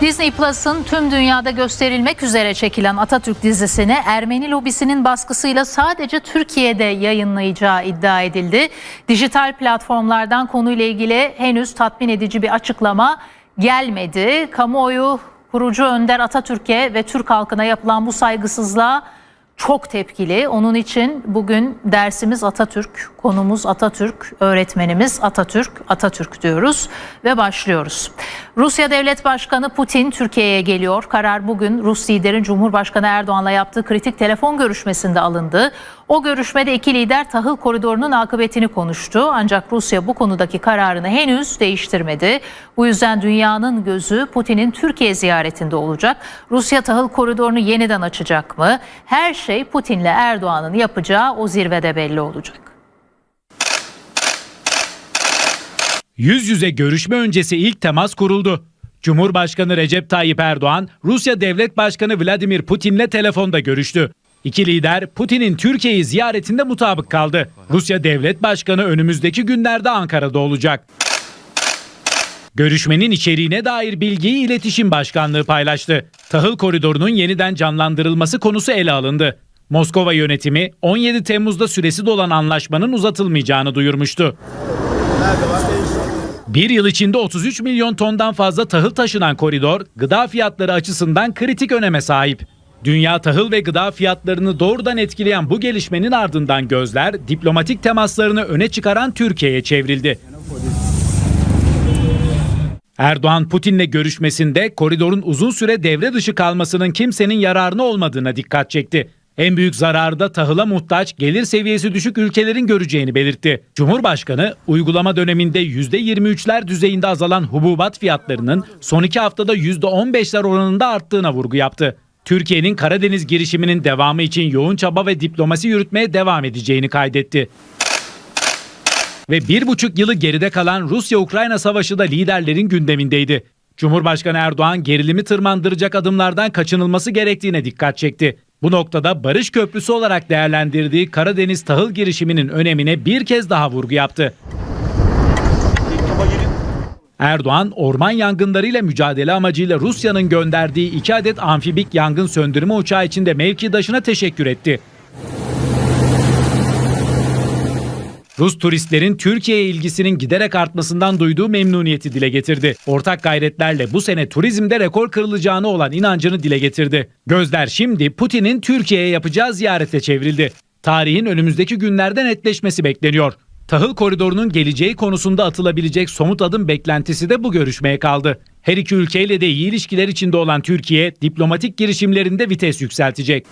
Disney Plus'ın tüm dünyada gösterilmek üzere çekilen Atatürk dizisini Ermeni lobisinin baskısıyla sadece Türkiye'de yayınlayacağı iddia edildi. Dijital platformlardan konuyla ilgili henüz tatmin edici bir açıklama gelmedi. Kamuoyu kurucu önder Atatürk'e ve Türk halkına yapılan bu saygısızlığa çok tepkili. Onun için bugün dersimiz Atatürk, konumuz Atatürk, öğretmenimiz Atatürk, Atatürk diyoruz ve başlıyoruz. Rusya Devlet Başkanı Putin Türkiye'ye geliyor. Karar bugün Rus liderin Cumhurbaşkanı Erdoğan'la yaptığı kritik telefon görüşmesinde alındı. O görüşmede iki lider tahıl koridorunun akıbetini konuştu. Ancak Rusya bu konudaki kararını henüz değiştirmedi. Bu yüzden dünyanın gözü Putin'in Türkiye ziyaretinde olacak. Rusya tahıl koridorunu yeniden açacak mı? Her şey Putin'le Erdoğan'ın yapacağı o zirvede belli olacak. Yüz yüze görüşme öncesi ilk temas kuruldu. Cumhurbaşkanı Recep Tayyip Erdoğan, Rusya Devlet Başkanı Vladimir Putin'le telefonda görüştü. İki lider Putin'in Türkiye'yi ziyaretinde mutabık kaldı. Rusya Devlet Başkanı önümüzdeki günlerde Ankara'da olacak. Görüşmenin içeriğine dair bilgiyi İletişim Başkanlığı paylaştı. Tahıl koridorunun yeniden canlandırılması konusu ele alındı. Moskova yönetimi 17 Temmuz'da süresi dolan anlaşmanın uzatılmayacağını duyurmuştu. Bir yıl içinde 33 milyon tondan fazla tahıl taşınan koridor, gıda fiyatları açısından kritik öneme sahip. Dünya tahıl ve gıda fiyatlarını doğrudan etkileyen bu gelişmenin ardından gözler diplomatik temaslarını öne çıkaran Türkiye'ye çevrildi. Erdoğan Putin'le görüşmesinde koridorun uzun süre devre dışı kalmasının kimsenin yararına olmadığına dikkat çekti. En büyük zararı da tahıla muhtaç, gelir seviyesi düşük ülkelerin göreceğini belirtti. Cumhurbaşkanı, uygulama döneminde %23'ler düzeyinde azalan hububat fiyatlarının son iki haftada %15'ler oranında arttığına vurgu yaptı. Türkiye'nin Karadeniz girişiminin devamı için yoğun çaba ve diplomasi yürütmeye devam edeceğini kaydetti. Ve bir buçuk yılı geride kalan Rusya-Ukrayna savaşı da liderlerin gündemindeydi. Cumhurbaşkanı Erdoğan gerilimi tırmandıracak adımlardan kaçınılması gerektiğine dikkat çekti. Bu noktada barış köprüsü olarak değerlendirdiği Karadeniz tahıl girişiminin önemine bir kez daha vurgu yaptı. Erdoğan, orman yangınlarıyla mücadele amacıyla Rusya'nın gönderdiği iki adet amfibik yangın söndürme uçağı için de mevkidaşına teşekkür etti. Rus turistlerin Türkiye'ye ilgisinin giderek artmasından duyduğu memnuniyeti dile getirdi. Ortak gayretlerle bu sene turizmde rekor kırılacağına olan inancını dile getirdi. Gözler şimdi Putin'in Türkiye'ye yapacağı ziyarete çevrildi. Tarihin önümüzdeki günlerde netleşmesi bekleniyor. Tahıl koridorunun geleceği konusunda atılabilecek somut adım beklentisi de bu görüşmeye kaldı. Her iki ülkeyle de iyi ilişkiler içinde olan Türkiye, diplomatik girişimlerinde vites yükseltecek.